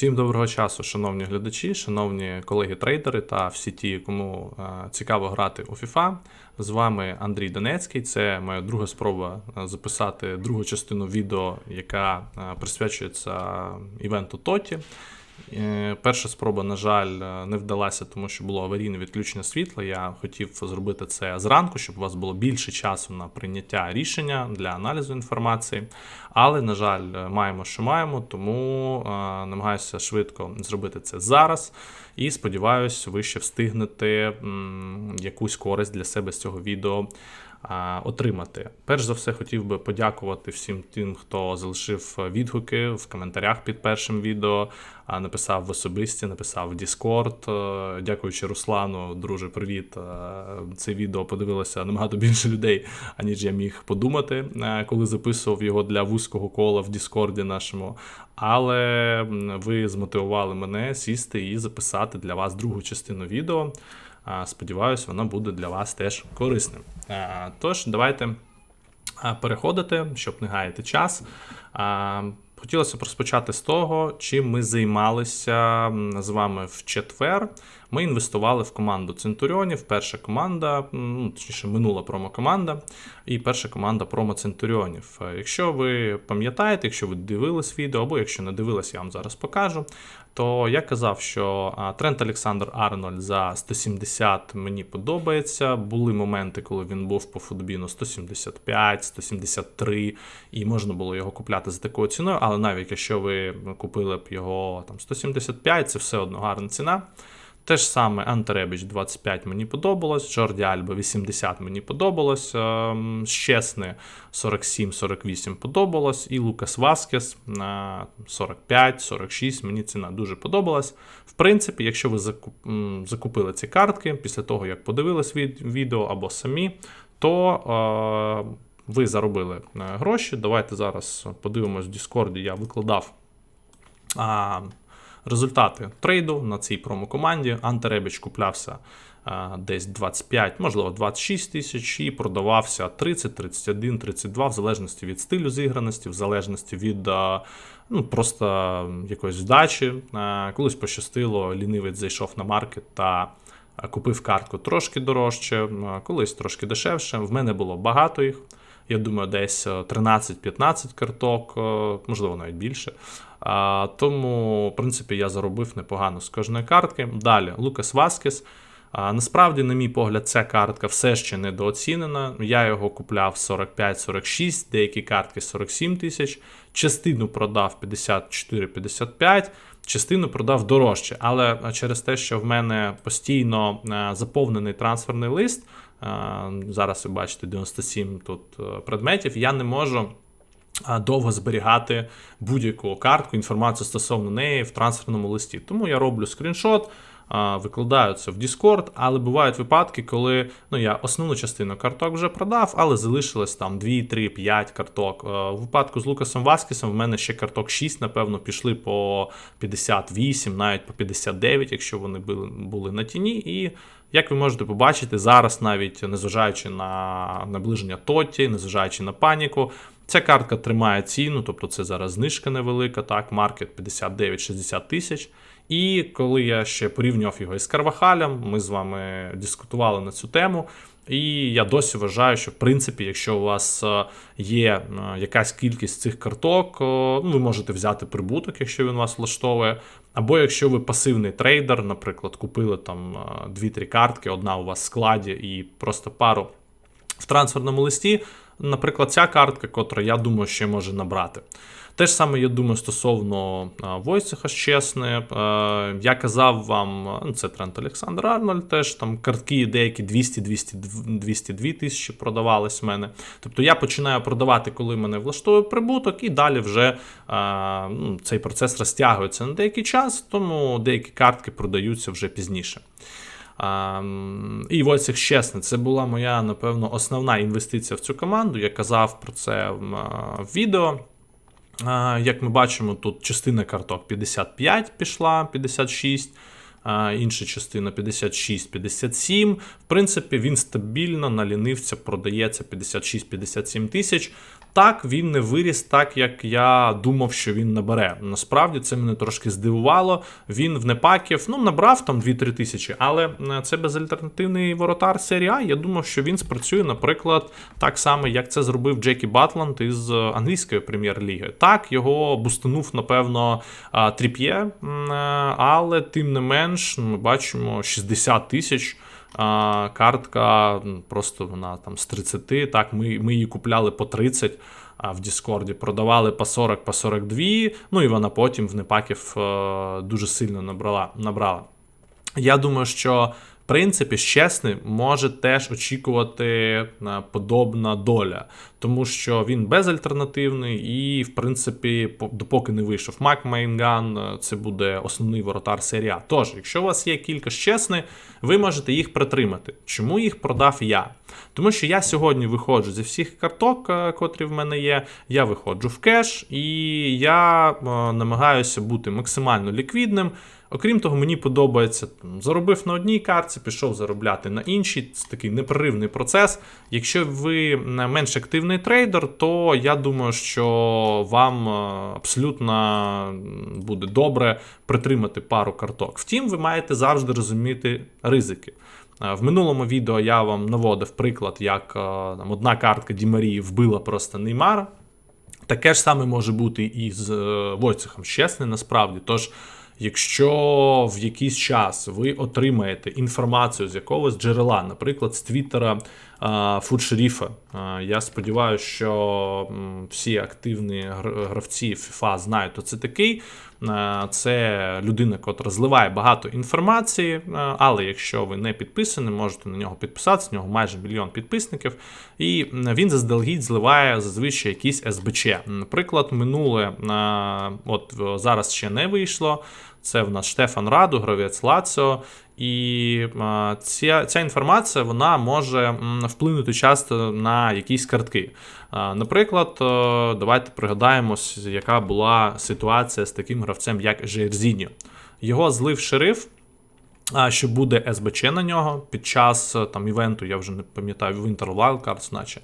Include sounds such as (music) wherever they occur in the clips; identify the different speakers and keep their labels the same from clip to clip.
Speaker 1: Всім доброго часу, шановні глядачі, шановні колеги-трейдери та всі ті, кому е, цікаво грати у FIFA. З вами Андрій Донецький. Це моя друга спроба е, записати другу частину відео, яка е, присвячується івенту Тоті. Е, Перша спроба, на жаль, е, не вдалася, тому що було аварійне відключення світла. Я хотів зробити це зранку, щоб у вас було більше часу на прийняття рішення для аналізу інформації. Але, на жаль, е, маємо, що маємо, тому намагаюся швидко зробити це зараз. І сподіваюся, ви ще встигнете якусь користь для себе з цього відео отримати. Перш за все, хотів би подякувати всім тим, хто залишив відгуки в коментарях під першим відео, написав в особисті, написав в Discord. Е, Дякуючи Руслану, друже, привіт. Е, Це відео подивилося набагато більше людей, аніж я міг подумати, е, коли записував його для вузького кола в Діскорді нашому. Але ви змотивували мене сісти і записати для вас другу частину відео. Сподіваюсь, воно буде для вас теж корисним. Тож, давайте переходити, щоб не гаяти час. Хотілося б розпочати з того, чим ми займалися з вами в четвер. Ми інвестували в команду Центуріонів. Перша команда, ну, точніше, минула промо-команда, і перша команда промо Центуріонів. Е, Якщо ви пам'ятаєте, якщо ви дивились відео, або якщо не дивились, я вам зараз покажу. То я казав, що а, Трент Олександр Арнольд за 170 мені подобається. Були моменти, коли він був по футбіну 175, 173, і можна було його купляти за такою ціною. Але навіть якщо ви купили б його там 175, це все одно гарна ціна. Те ж саме Антеребіч 25 мені подобалось, Джорді Альба 80 мені подобалось, ем, Щесне 47-48 подобалось, і Лукас Васкес на 45-46 мені ціна дуже подобалась. В принципі, якщо ви закупили ці картки після того, як подивились від- відео або самі, то е, ви заробили е, гроші. Давайте зараз подивимось в Діскорді. Я викладав. Результати трейду на цій промокоманді. Антиребіч куплявся а, десь 25, можливо, 26 тисяч, і продавався 30, 31, 32, в залежності від стилю зіграності, в залежності від а, ну, просто якоїсь здачі. А, Колись пощастило, лінивець зайшов на маркет та. Купив картку трошки дорожче, колись трошки дешевше. В мене було багато їх. Я думаю, десь е, 13-15 карток, е, можливо, навіть більше. А, Тому, в принципі, я заробив непогано з кожної картки. Далі, Лукас Васкес. А, Насправді, на мій погляд, ця картка все ще недооцінена. Я його купляв 45-46, деякі картки 47 тисяч. Частину продав 54-55, частину продав дорожче. Але через те, що в мене постійно заповнений трансферний лист, зараз ви бачите 97 тут е, предметів, я не можу довго зберігати будь-яку картку, інформацію стосовно неї в трансферному листі. Тому я роблю скріншот, викладаю це в Discord, але бувають випадки, коли ну, я основну частину карток вже продав, але залишилось там 2, 3, 5 карток. Е, У випадку з Лукасом Васкісом в мене ще карток 6, напевно, пішли по 58, навіть по 59, якщо вони були, на тіні. І як ви можете побачити, зараз, навіть незважаючи на наближення Тоті, незважаючи на паніку, ця картка тримає ціну, тобто це зараз знижка невелика, так, маркет 59-60 тисяч. І коли я ще порівнював його із Карвахалем, ми з вами дискутували на цю тему. І я досі вважаю, що в принципі, якщо у вас е, є е, якась кількість цих карток, е, ну, ви можете взяти прибуток, якщо він вас влаштовує. Або якщо ви пасивний трейдер, наприклад, купили там е, 2-3 картки, одна у вас в складі і просто пару в трансферному листі, наприклад, ця картка, котра я думаю, ще може набрати. Те ж саме, я думаю, стосовно Войцеха Щесне. Е, Я казав вам, ну, це Трент Олександр Арнольд, теж там картки деякі 200-202 тисячі продавались в мене. Тобто я починаю продавати, коли мене влаштовує прибуток, і далі вже ну, цей процес розтягується на деякий час, тому деякі картки продаються вже пізніше. І Войцех чесно, це була моя, напевно, основна інвестиція в цю команду. Я казав про це в в відео. А, Як ми бачимо, тут частина карток 55 пішла, 56. а, Інша частина 56-57. В принципі, він стабільно на лінивця продається 56-57 тисяч. Так, він не виріс так, як я думав, що він набере. Насправді це мене трошки здивувало. Він в непаків ну, набрав там 2-3 тисячі, але е, це безальтернативний воротар серії А. Я думав, що він спрацює, наприклад, так само, як це зробив Джекі Батланд із е, англійської прем'єр-ліги. Так, його бустанув, напевно, Тріп'є, е, але тим не менш, ми бачимо 60 тисяч. Картка просто вона там з 30. Так, ми, ми її купляли по 30 а, в Діскорді, продавали по 40, по 42. Ну і вона потім в непаків а, дуже сильно набрала. набрала. Я думаю, що принципі з може теж очікувати е, подобна доля, тому що він безальтернативний і, в принципі, допоки не вийшов Мак Майнган, е, це буде основний воротар серії. Тож, якщо у вас є кілька з ви можете їх притримати. Чому їх продав я? Тому що я сьогодні виходжу зі всіх карток, е, котрі в мене є. Я виходжу в кеш, і я намагаюся бути максимально ліквідним. Окрім того, мені подобається заробив на одній картці, пішов заробляти на іншій. Це такий непреривний процес. Якщо ви менш активний трейдер, то я думаю, що вам е, абсолютно буде добре притримати пару карток. Втім, ви маєте завжди розуміти ризики. Е, В минулому відео я вам наводив приклад, як е, там, одна картка Ді Марії вбила просто Неймара. Таке ж саме може бути і з Войцехом Щесне насправді. Тож, якщо в якийсь час ви отримаєте інформацію з якогось джерела, наприклад, з Твіттера Фудшеріфа, е, я сподіваюся, що всі активні гравці FIFA знають, хто це такий. Це людина, котра зливає багато інформації, але якщо ви не підписані, можете на нього підписатися. В нього майже мільйон підписників, і він заздалегідь зливає зазвичай якісь СБЧ. Наприклад, минуле от зараз ще не вийшло. Це в нас Штефан Раду, гравець Лаціо. І ця, ця інформація вона може вплинути часто на якісь картки. Наприклад, е, давайте пригадаємо, яка була ситуація з таким гравцем, як Жерзіньо. Його злив шериф, що буде СБЧ на нього під час е, там івенту, я вже не пам'ятаю, Winter Wildcards, наче.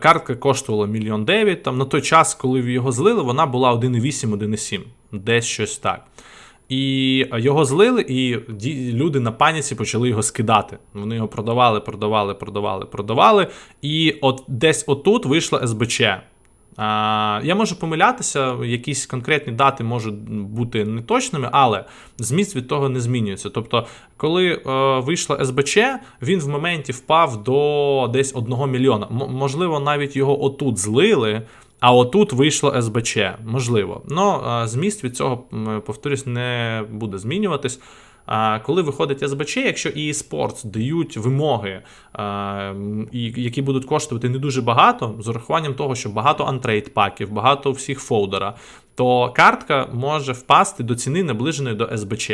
Speaker 1: Картка коштувала мільйон дев'ять. Там на той час, коли його злили, вона була 1,8, 1,7, десь щось так. І його злили, і люди на паніці почали його скидати. Вони його продавали, продавали, продавали, продавали. І от десь отут вийшла СБЧ. А, я можу помилятися, якісь конкретні дати можуть бути неточними, але зміст від того не змінюється. Тобто, коли е, вийшла СБЧ, він в моменті впав до десь 1 мільйона. М- можливо, навіть його отут злили. А отут вийшло СБЧ, можливо. Ну, зміст від цього, повторюсь, не буде змінюватись. А коли виходить СБЧ, якщо і спорт дають вимоги, які будуть коштувати не дуже багато, з урахуванням того, що багато антрейд паків, багато всіх фолдера, то картка може впасти до ціни наближеної до СБЧ.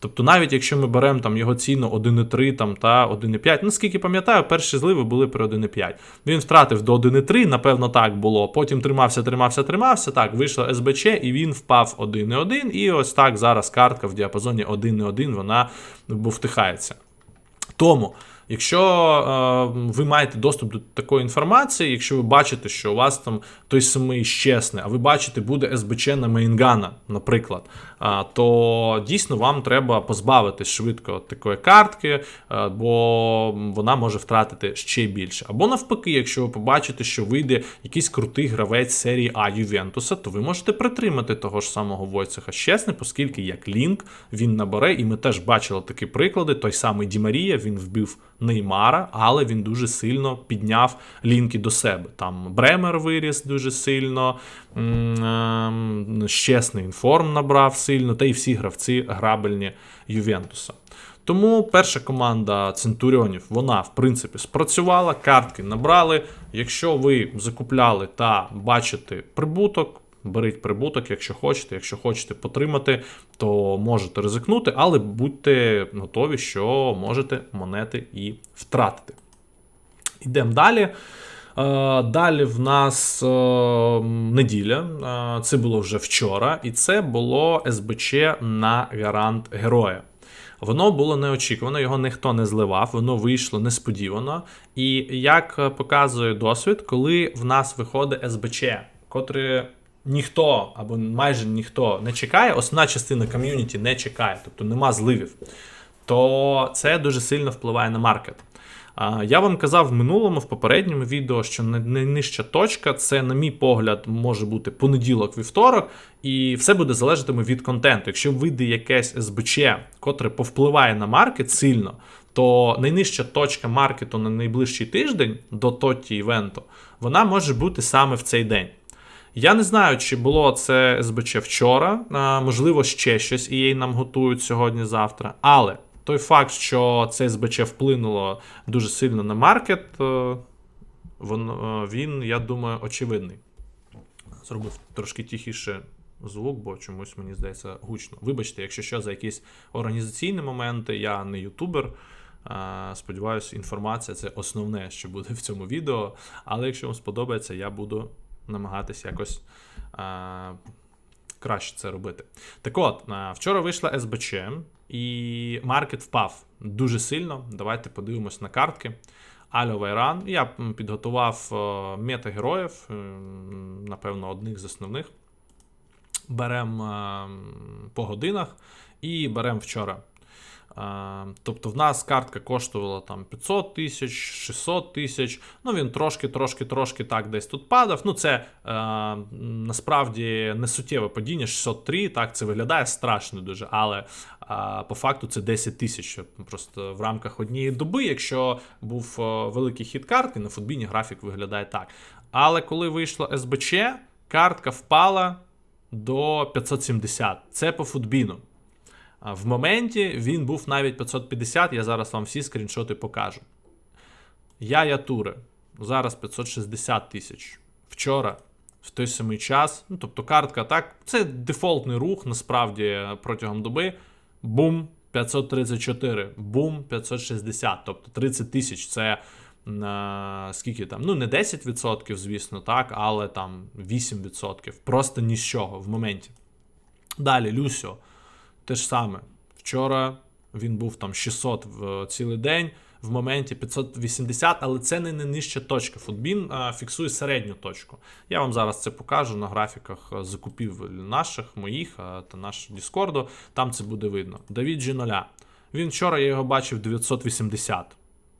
Speaker 1: Тобто, навіть якщо ми беремо там його ціну 1,3 там, та 1,5, ну скільки пам'ятаю, перші зливи були при 1,5. Він втратив до 1,3, напевно, так було. Потім тримався, тримався, тримався. Так, вийшло СБЧ, і він впав 1,1. І ось так зараз картка в діапазоні 1,1 вона втихається. Тому, якщо е, ви маєте доступ до такої інформації, якщо ви бачите, що у вас там той самий щесний, а ви бачите, буде СБЧ на Мейнгана, наприклад, а, то дійсно вам треба позбавитись швидко такої картки, е, бо вона може втратити ще більше. Або навпаки, якщо ви побачите, що вийде якийсь крутий гравець серії А Ювентуса, то ви можете притримати того ж самого Войцеха Щесне, оскільки як лінк він набере, і ми теж бачили такі приклади. Той самий Ді Марія, він вбив Неймара, але він дуже сильно підняв лінки до себе. Там Бремер виріс дуже сильно, ем, Щесний інформ набрав сильно, та й всі гравці грабельні Ювентуса. Тому перша команда Центуріонів, вона в принципі спрацювала, картки набрали. Якщо ви закупляли та бачите прибуток, беріть прибуток, якщо хочете. Якщо хочете потримати, то можете ризикнути, але будьте готові, що можете монети і втратити. Йдемо далі. Е, Далі в нас е, неділя. Е, Це було вже вчора, і це було СБЧ на гарант героя. Воно було неочікувано, його ніхто не зливав, воно вийшло несподівано. І як показує досвід, коли в нас виходить СБЧ, котре ніхто або майже ніхто не чекає, основна частина ком'юніті не чекає, тобто нема зливів, то це дуже сильно впливає на маркет. Я вам казав в минулому, в попередньому відео, що найнижча точка це, на мій погляд, може бути понеділок, вівторок, і все буде залежатиме від контенту. Якщо вийде якесь СБЧ, котре повпливає на маркет сильно, то найнижча точка маркету на найближчий тиждень до тоті івенту, вона може бути саме в цей день. Я не знаю, чи було це СБЧ вчора, можливо, ще щось EA нам готують сьогодні-завтра. Але той факт, що це СБЧ вплинуло дуже сильно на маркет, е, е, він, я думаю, очевидний. Зробив трошки тихіше звук, бо чомусь мені здається гучно. Вибачте, якщо що за якісь організаційні моменти, я не ютубер. Е, Сподіваюсь, інформація це основне, що буде в цьому відео. Але якщо вам сподобається, я буду намагатися якось е, краще це робити. Так от, вчора вийшла СБЧ, і маркет впав дуже сильно. Давайте подивимось на картки. Альо Вайран. Я підготував мета-героїв, напевно, одних з основних. Беремо по годинах і беремо вчора. Тобто в нас картка коштувала там 500 тисяч, 600 тисяч. Ну він трошки, трошки, трошки так десь тут падав. Ну це е, насправді не суттєве падіння, 603, так це виглядає страшно дуже, але е, по факту це 10 тисяч. Просто в рамках однієї доби, якщо був е, великий хід картки, на футбіні графік виглядає так. Але коли вийшло СБЧ, картка впала до 570. Це по футбіну. В моменті він був навіть 550, я зараз вам всі скріншоти покажу. Я Ятуре. Зараз 560 тисяч. Вчора, в той самий час. Ну, тобто картка так, це дефолтний рух, насправді, протягом доби. Бум, 534, бум, 560. Тобто 30 тисяч. Це е, скільки там? Ну, не 10%, звісно, так, але там 8%. Просто ні з чого в моменті. Далі, Люсьо. Те ж саме. Вчора він був там 600 в цілий день, в моменті 580, але це не найнижча точка. Футбін фіксує середню точку. Я вам зараз це покажу на графіках закупів закупівель наших, моїх та нашого Діскорду. Там це буде видно. Давід G0. Він вчора я його бачив 980.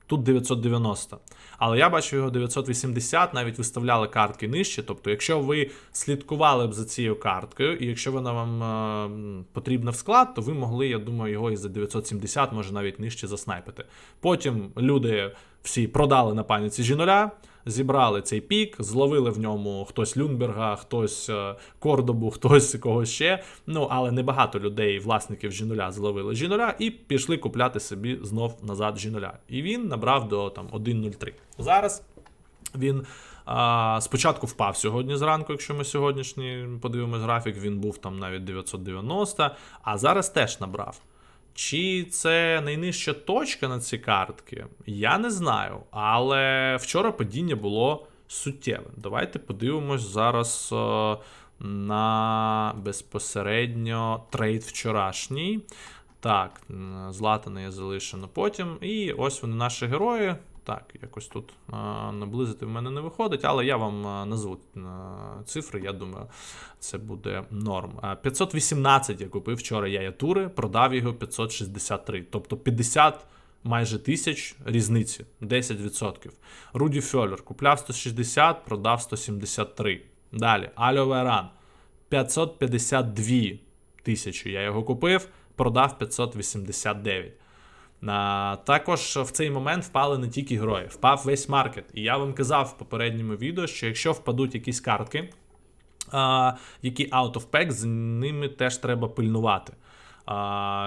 Speaker 1: Тут 990. Але я бачу його 980, навіть виставляли картки нижче. Тобто, якщо ви слідкували б за цією карткою, і якщо вона вам е, потрібна в склад, то ви могли, я думаю, його і за 970, може навіть нижче заснайпити. Потім люди всі продали на паніці G0, зібрали цей пік, зловили в ньому хтось Люнберга, хтось е, Кордобу, (laughs) хтось когось ще. Ну, але небагато людей, власників G0 зловили G0 і пішли купляти собі знов назад G0. І він набрав до там 1.03. Зараз він спочатку впав сьогодні зранку, якщо ми сьогоднішній подивимось графік, він був там навіть 990, а зараз теж набрав. Чи це найнижча точка на ці картки? Я не знаю. Але вчора падіння було суттєве. Давайте подивимось зараз е, на безпосередньо трейд вчорашній. Так, м, Златана я залишено потім. І ось вони наші герої. Так, якось тут е, наблизити в мене не виходить, але я вам е, назву е, цифри, я думаю, це буде норм. Е, 518 я купив вчора я тури, продав його 563. Тобто 50 майже тисяч різниці, 10%. Руді Фьолер купляв 160, продав 173. Далі, Альо Веран 552 тисячі. Я його купив, продав 589. А, також в цей момент впали не тільки герої, впав весь маркет. І я вам казав в попередньому відео, що якщо впадуть якісь картки, а, які out of pack, з ними теж треба пильнувати.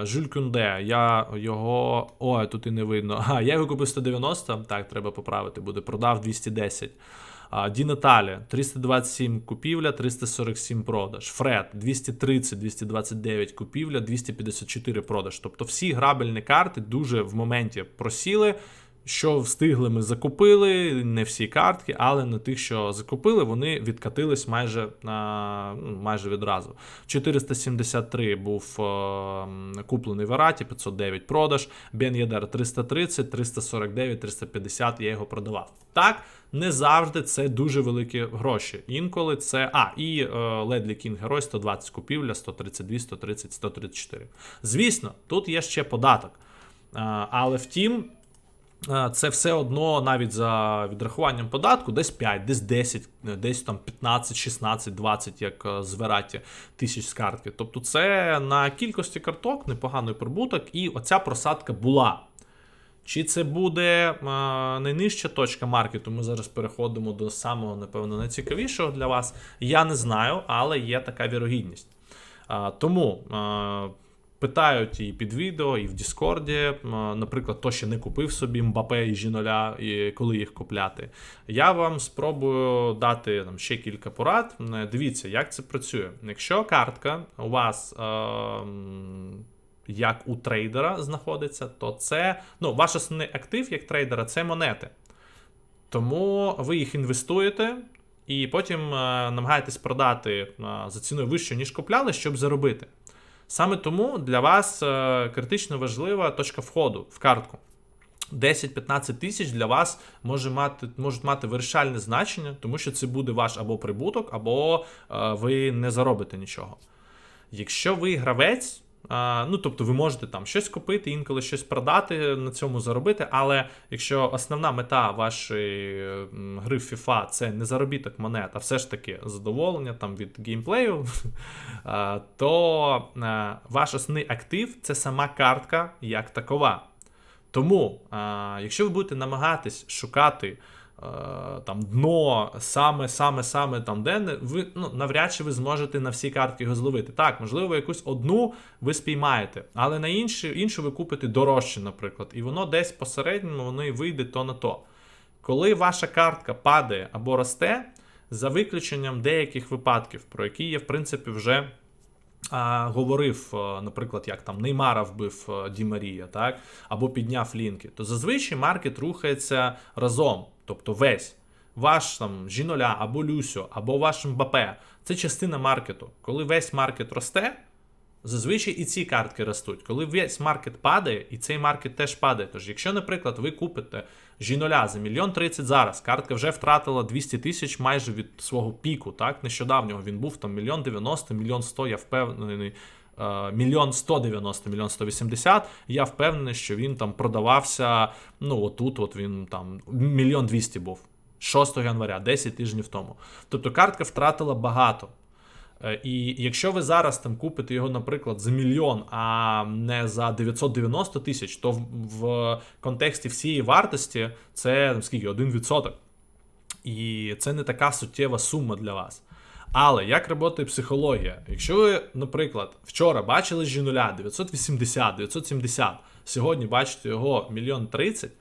Speaker 1: Жюль Кюнде, я його. Ой, тут і не видно. (laughs) А, я його купив 190, так, треба поправити, буде, продав 210. Ді Наталі 327 купівля, 347 продаж. Фред 230, 229 купівля, 254 продаж. Тобто всі грабельні карти дуже в моменті просіли. Що встигли, ми закупили, не всі картки, але на тих, що закупили, вони відкатились майже на ну, майже відразу. 473 був е, куплений в Араті, 509 продаж, Бен Єдер 330, 349, 350 я його продавав. Так, не завжди це дуже великі гроші. Інколи це. А, і Ледлі Кінг Герой 120 купівля, 132, 130, 134. Звісно, тут є ще податок. Е, Але втім, е, це все одно навіть за відрахуванням податку, десь 5, десь 10, е, десь там 15, 16, 20, як е, з Вераті тисяч з картки. Тобто це на кількості карток непоганий прибуток, і оця просадка була. Чи це буде е, найнижча точка маркету? Ми зараз переходимо до самого, напевно, найцікавішого для вас. Я не знаю, але є така вірогідність. Е, тому е, питають і під відео, і в Діскорді. е, Наприклад, хто ще не купив собі Мбапе і Жіноля, і коли їх купляти. Я вам спробую дати там ще кілька порад. Е, Дивіться, як це працює. Якщо картка у вас. Е, як у трейдера знаходиться, то це ну, ваш основний актив як трейдера це монети. Тому ви їх інвестуєте і потім е, намагаєтесь продати за ціною вищою, ніж купляли, щоб заробити. Саме тому для вас е, критично важлива точка входу в картку. 10-15 тисяч для вас може мати, можуть мати вирішальне значення, тому що це буде ваш або прибуток, або е, ви не заробите нічого. Якщо ви гравець, ну тобто ви можете там щось купити, інколи щось продати, на цьому заробити. Але якщо основна мета вашої гри в FIFA це не заробіток монет, а все ж таки задоволення там від геймплею, (laughs) то ваш основний актив це сама картка як такова. Тому, якщо ви будете намагатись шукати е, там дно саме, саме, саме там де ви ну, навряд чи ви зможете на всі картки його зловити. Так, можливо, якусь одну ви спіймаєте, але на іншу, іншу ви купите дорожче, наприклад, і воно десь посередньому воно і вийде то на то. Коли ваша картка падає або росте, за виключенням деяких випадків, про які я в принципі вже а, говорив, е, наприклад, як там Неймара вбив е, Ді Марія, так, або підняв лінки, то зазвичай маркет рухається разом, тобто весь. Ваш там Жіноля або Люсьо, або ваш Мбапе це частина маркету. Коли весь маркет росте, зазвичай і ці картки ростуть. Коли весь маркет падає, і цей маркет теж падає. Тож, якщо, наприклад, ви купите Жіноля за мільйон тридцять зараз, картка вже втратила 200 тисяч майже від свого піку. Так, нещодавнього він був там мільйон 90, мільйон 100, я впевнений. Е, Мільйон 190, мільйон 180, я впевнений, що він там продавався. Ну, отут, от він там мільйон 200 був 6 января, 10 тижнів тому. Тобто картка втратила багато. Е, І якщо ви зараз там купите його, наприклад, за мільйон, а не за 990 тисяч, то в, в контексті всієї вартості це там, скільки 1%. І це не така суттєва сума для вас. Але як працює психологія? Якщо ви, наприклад, вчора бачили жінуля 980, 970, сьогодні бачите його мільйон 30,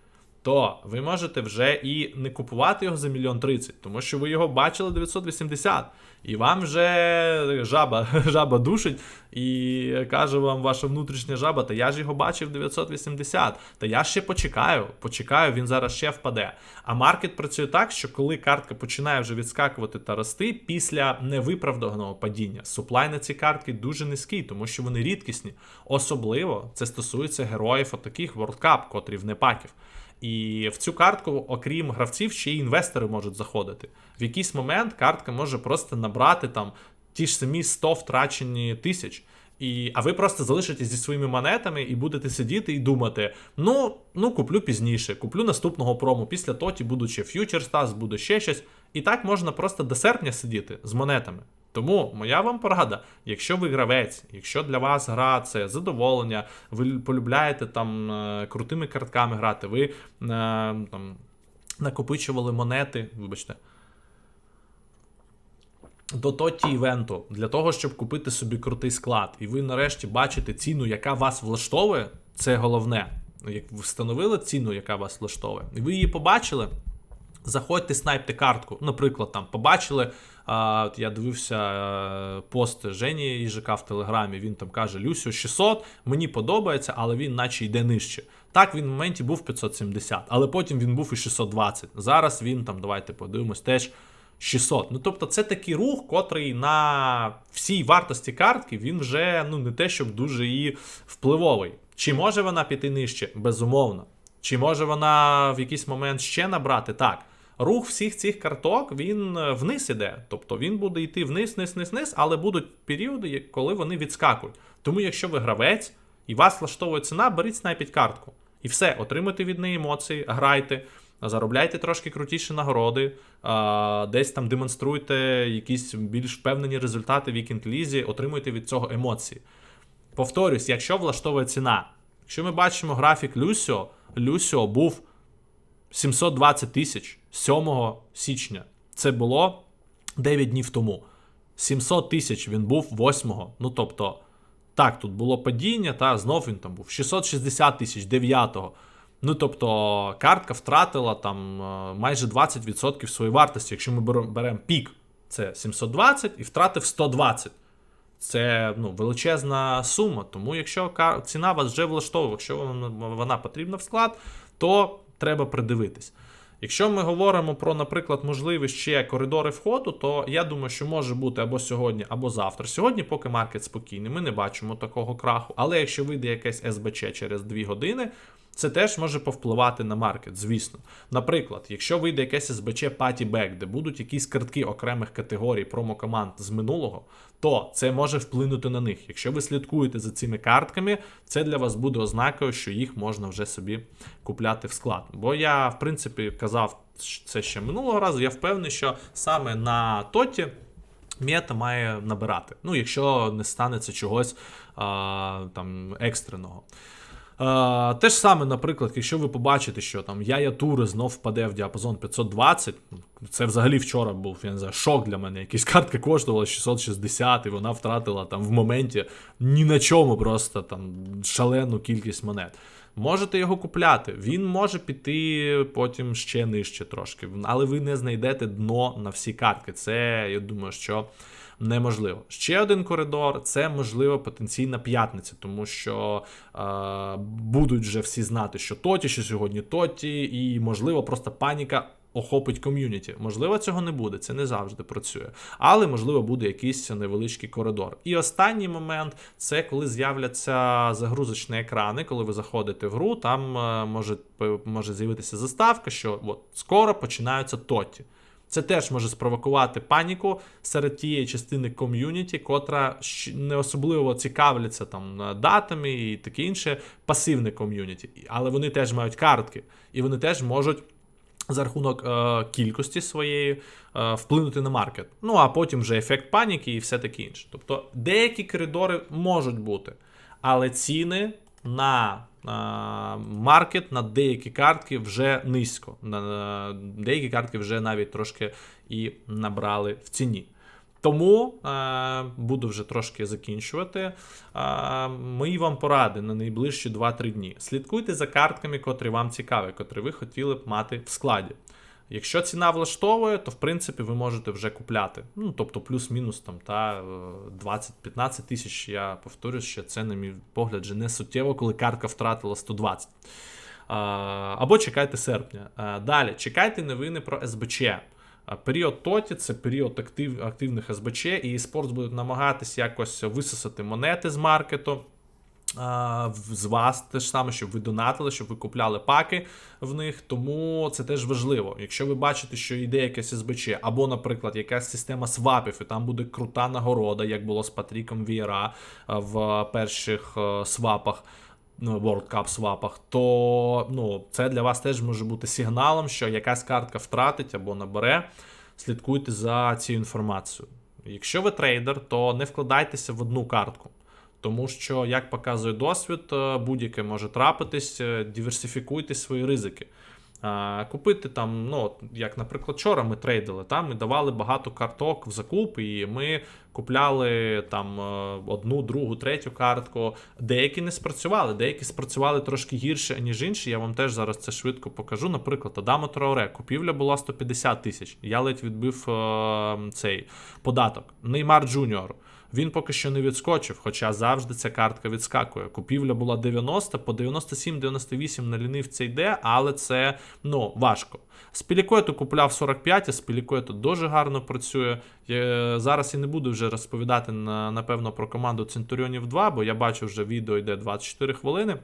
Speaker 1: то ви можете вже і не купувати його за мільйон 30, тому що ви його бачили 980, і вам вже жаба, (laughs) жаба душить, і каже вам ваша внутрішня жаба, та я ж його бачив 980, та я ще почекаю, почекаю, він зараз ще впаде. А маркет працює так, що коли картка починає вже відскакувати та рости після невиправданого падіння, суплай на ці картки дуже низький, тому що вони рідкісні. Особливо це стосується героїв таких World Cup, котрі в непаків. І в цю картку, окрім гравців, ще й інвестори можуть заходити. В якийсь момент картка може просто набрати там ті ж самі 100 втрачені тисяч. І, а ви просто залишитесь зі своїми монетами і будете сидіти і думати: ну, ну куплю пізніше, куплю наступного прому. Після тоті буде ще фьючер буде ще щось. І так можна просто до серпня сидіти з монетами. Тому моя вам порада, якщо ви гравець, якщо для вас гра це задоволення, ви полюбляєте там е, крутими картками грати, ви е, там накопичували монети, вибачте. До тоті івенту для того, щоб купити собі крутий склад, і ви нарешті бачите ціну, яка вас влаштовує, це головне. Як ви встановили ціну, яка вас влаштовує, і ви її побачили, заходьте, снайпте картку. Наприклад, там побачили А, я дивився е, пост Жені Їжака в Телеграмі. Він там каже: Люсю 600, мені подобається, але він наче йде нижче. Так, він в моменті був 570, але потім він був і 620. Зараз він там, давайте подивимось, теж 600. Ну тобто, це такий рух, котрий на всій вартості картки він вже ну не те, щоб дуже і впливовий. Чи може вона піти нижче? Безумовно. Чи може вона в якийсь момент ще набрати? Так. Рух всіх цих карток він е, вниз іде. Тобто він буде йти вниз, вниз, вниз, вниз, але будуть періоди, коли вони відскакують. Тому, якщо ви гравець і вас влаштовує ціна, беріть снайпіть картку. І все, отримуйте від неї емоції, грайте, заробляйте трошки крутіші нагороди, десь там демонструйте якісь більш впевнені результати в вікенд-лізі, отримуйте від цього емоції. Повторюсь, якщо влаштовує ціна, якщо ми бачимо графік Люсіо, Люсіо був 720 тисяч 7 січня. Це було 9 днів тому. 700 тисяч він був 8-го. Ну тобто, так, тут було падіння, та знов він там був 660 тисяч 9-го. Ну тобто, картка втратила там е, майже 20% своєї вартості. Якщо ми беремо пік, це 720 і втратив 120. Це ну, величезна сума. Тому якщо ціна вас вже влаштовує, якщо вона потрібна в склад, то треба придивитись. Якщо ми говоримо про, наприклад, можливі ще коридори входу, то я думаю, що може бути або сьогодні, або завтра. Сьогодні, поки маркет спокійний, ми не бачимо такого краху. Але якщо вийде якесь СБЧ через 2 години, це теж може повпливати на маркет, звісно. Наприклад, якщо вийде якесь СБЧ Back, де будуть якісь картки окремих категорій промокоманд з минулого, то це може вплинути на них. Якщо ви слідкуєте за цими картками, це для вас буде ознакою, що їх можна вже собі купляти в склад. Бо я, в принципі, казав це ще минулого разу. Я впевнений, що саме на тоті. Мета має набирати. Ну, якщо не станеться чогось а, там екстреного. Е, те ж саме, наприклад, якщо ви побачите, що там Яя Тури знов впаде в діапазон 520, це взагалі вчора був я не знаю, шок для мене. Якісь картки коштувала 660, і вона втратила там в моменті ні на чому просто там шалену кількість монет. Можете його купляти. Він може піти потім ще нижче трошки, але ви не знайдете дно на всі картки. Це я думаю, що неможливо. Ще один коридор це можливо потенційна п'ятниця, тому що е, будуть вже всі знати, що тоті, що сьогодні тоті, і можливо просто паніка. Охопить ком'юніті. Можливо, цього не буде, це не завжди працює. Але, можливо, буде якийсь невеличкий коридор. І останній момент це коли з'являться загрузочні екрани, коли ви заходите в гру, там е, може, може з'явитися заставка, що от, скоро починаються тоті. Це теж може спровокувати паніку серед тієї частини ком'юніті, котра не особливо цікавляться там е, датами і таке інше, пасивне ком'юніті. Але вони теж мають картки, і вони теж можуть за рахунок е, кількості своєї е, вплинути на маркет. Ну а потім вже ефект паніки і все таке інше. Тобто деякі коридори можуть бути, але ціни на маркет на деякі картки вже низько. На, деякі картки вже навіть трошки і набрали в ціні. Тому е, буду вже трошки закінчувати. Е, мої вам поради на найближчі 2-3 дні. Слідкуйте за картками, котрі вам цікаві, котрі ви хотіли б мати в складі. Якщо ціна влаштовує, то в принципі ви можете вже купляти. Ну, тобто плюс-мінус там та е, 20-15 тисяч, я повторюю, що це, на мій погляд, вже не суттєво, коли картка втратила 120. Або чекайте серпня. Далі, чекайте новини про СБЧ. Період тоті це період актив, активних СБЧ, і спорт будуть намагатися якось висосати монети з маркету. З вас те ж саме, щоб ви донатили, щоб ви купляли паки в них. Тому це теж важливо. Якщо ви бачите, що йде якесь СБЧ, або, наприклад, якась система свапів, і там буде крута нагорода, як було з Патріком Вієра в перших е, свапах. ну, World Cup свапах, то ну, це для вас теж може бути сигналом, що якась картка втратить або набере. Слідкуйте за цією інформацією. Якщо ви трейдер, то не вкладайтеся в одну картку. Тому що, як показує досвід, е, будь-яке може трапитись, е, диверсифікуйте свої ризики. Купити там, ну, як, наприклад, вчора ми трейдили, там ми давали багато карток в закуп, і ми купляли там е, одну, другу, третю картку. Деякі не спрацювали, деякі спрацювали трошки гірше, ніж інші. Я вам теж зараз це швидко покажу. Наприклад, Адамо Траоре, купівля була 150 тисяч. Я ледь відбив цей податок. Неймар Джуніор. Він поки що не відскочив, хоча завжди ця картка відскакує. Купівля була 90, по 97-98 на лінивці йде, але це ну, важко. Спілікоету купляв 45, а Спілікоету дуже гарно працює. Я Зараз я не буду вже розповідати на, напевно про команду Центуріонів 2, бо я бачу вже відео йде 24 хвилини.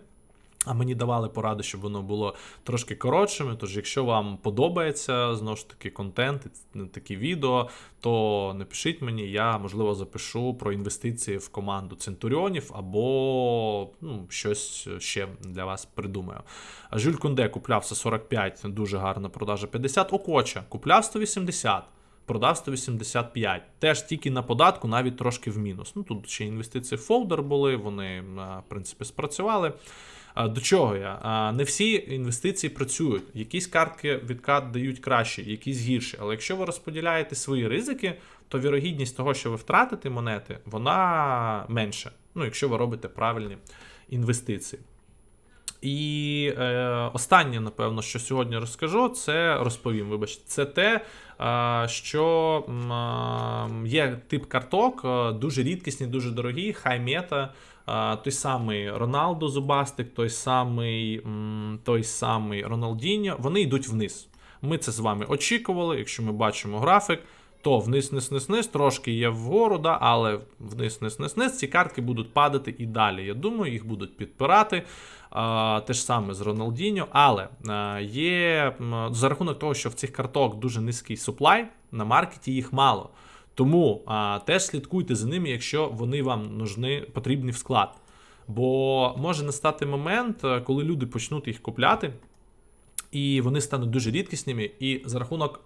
Speaker 1: А мені давали поради, щоб воно було трошки коротшими. Тож, якщо вам подобається знову ж таки контент, такі відео, то напишіть мені, я можливо запишу про інвестиції в команду Центуріонів або ну, щось ще для вас придумаю. Жюль Кунде купляв за 45, дуже гарна продажа 50. Окоча купляв 180. Продав 185. Теж тільки на податку, навіть трошки в мінус. Ну тут ще інвестиції в фолдер були, вони, в принципі, спрацювали. До чого я? Не всі інвестиції працюють. Якісь картки відкат дають краще, якісь гірші. Але якщо ви розподіляєте свої ризики, то вірогідність того, що ви втратите монети, вона менша. Ну, якщо ви робите правильні інвестиції. І е, останнє, напевно, що сьогодні розкажу, це розповім. Вибачте, це те, е, що е, є тип карток, дуже рідкісні, дуже дорогі, хай мета. Той самий Роналдо Зубастик, той самий, той самий Роналдіньо, вони йдуть вниз. Ми це з вами очікували. Якщо ми бачимо графік, то вниз, вниз, вниз, вниз, трошки є вгору, да, але вниз, вниз, вниз, вниз, ці картки будуть падати і далі. Я думаю, їх будуть підпирати. Те ж саме з Роналдіньо, але є за рахунок того, що в цих карток дуже низький суплай, на маркеті їх мало. Тому а, теж слідкуйте за ними, якщо вони вам нужні, потрібні в склад. Бо може настати момент, е, коли люди почнуть їх купляти, і вони стануть дуже рідкісними, і за рахунок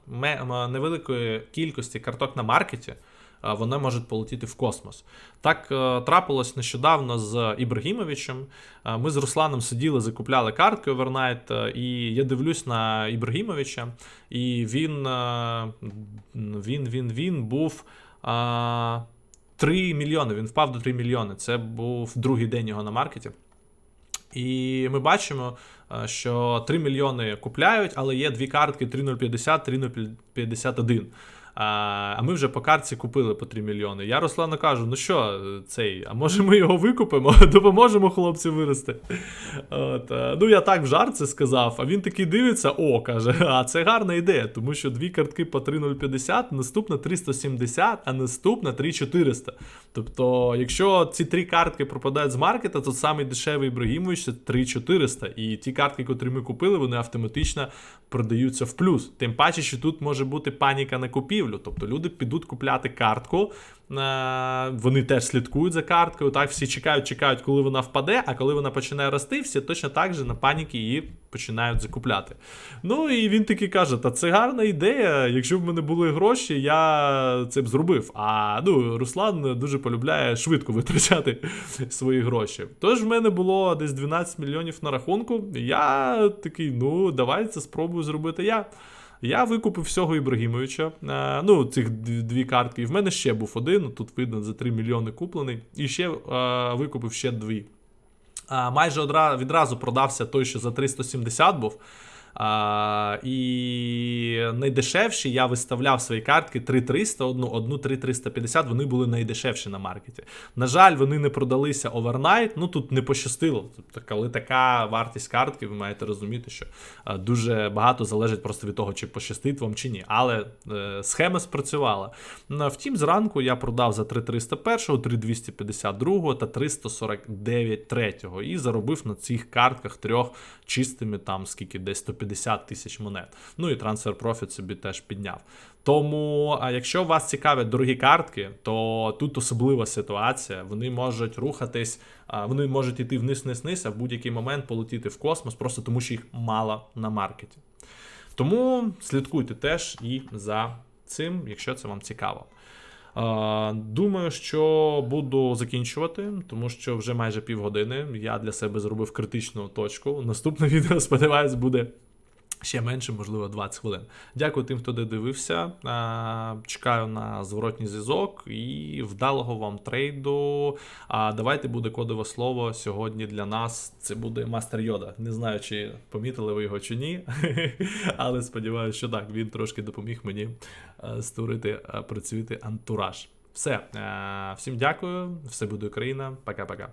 Speaker 1: невеликої кількості карток на маркеті. Вони можуть полетіти в космос. Так е, трапилось нещодавно з Ібрагімовичем. Е, Ми з Русланом сиділи, закупляли картки овернайт, і я дивлюсь на Ібрагімовича, і він, е, він, він, він був. е, 3 мільйони. Він впав до 3 мільйони. Це був другий день його на маркеті. І ми бачимо, що 3 мільйони купляють, але є дві картки 3050, 3051. А ми вже по картці купили по 3 мільйони. Я Руслану кажу: ну що, цей, а може ми його викупимо? (laughs) Допоможемо хлопцю вирости. От, е, ну я так в жарт це сказав, а він такий дивиться: о, каже, а це гарна ідея, тому що дві картки по 3050, наступна 370, а наступна 3400. Тобто, якщо ці три картки пропадають з маркета, то самий дешевий Ібрагімович це 3400. І ті картки, котрі ми купили, вони автоматично продаються в плюс. Тим паче, що тут може бути паніка на купівлю. Тобто люди підуть купляти картку, е, вони теж слідкують за карткою. Так, всі чекають, чекають, коли вона впаде, а коли вона починає рости, всі точно так же на паніки її починають закупляти. Ну і він таки каже: та це гарна ідея. Якщо б в мене були гроші, я це б зробив. А ну, Руслан дуже полюбляє швидко витрачати (laughs) свої гроші. Тож в мене було десь 12 мільйонів на рахунку. Я такий, ну давай це спробую зробити я. Я викупив всього Ібрагімовича. Е, ну, цих дві картки. І в мене ще був один. Тут видно за 3 мільйони куплений. І ще е, викупив ще дві. А, майже одра, відразу продався той, що за 370 був. А, і найдешевші я виставляв свої картки 3300, одну, одну 3350, вони були найдешевші на маркеті. На жаль, вони не продалися овернайт, ну тут не пощастило. Тобто, коли така вартість картки, ви маєте розуміти, що а, дуже багато залежить просто від того, чи пощастить вам чи ні. Але е, схема спрацювала. Втім, зранку я продав за 3301, 3252 та 349 третього і заробив на цих картках трьох чистими там скільки десь 150 тисяч монет. Ну і трансфер профіт собі теж підняв. Тому, якщо вас цікавлять дорогі картки, то тут особлива ситуація. Вони можуть рухатись, вони можуть йти вниз, вниз, вниз, а в будь-який момент полетіти в космос, просто тому що їх мало на маркеті. Тому слідкуйте теж і за цим, якщо це вам цікаво. Думаю, що буду закінчувати, тому що вже майже півгодини я для себе зробив критичну точку. Наступне (laughs) відео, сподіваюсь, буде Ще менше, можливо, 20 хвилин. Дякую тим, хто додивився. Чекаю на зворотній зв'язок і вдалого вам трейду. А давайте буде кодове слово сьогодні для нас. Це буде мастер Йода. Не знаю, чи помітили ви його чи ні. (laughs) Але сподіваюся, що так. Він трошки допоміг мені е, створити е, працювати антураж. Все, е, всім дякую. Все буде Україна. Пока-пока.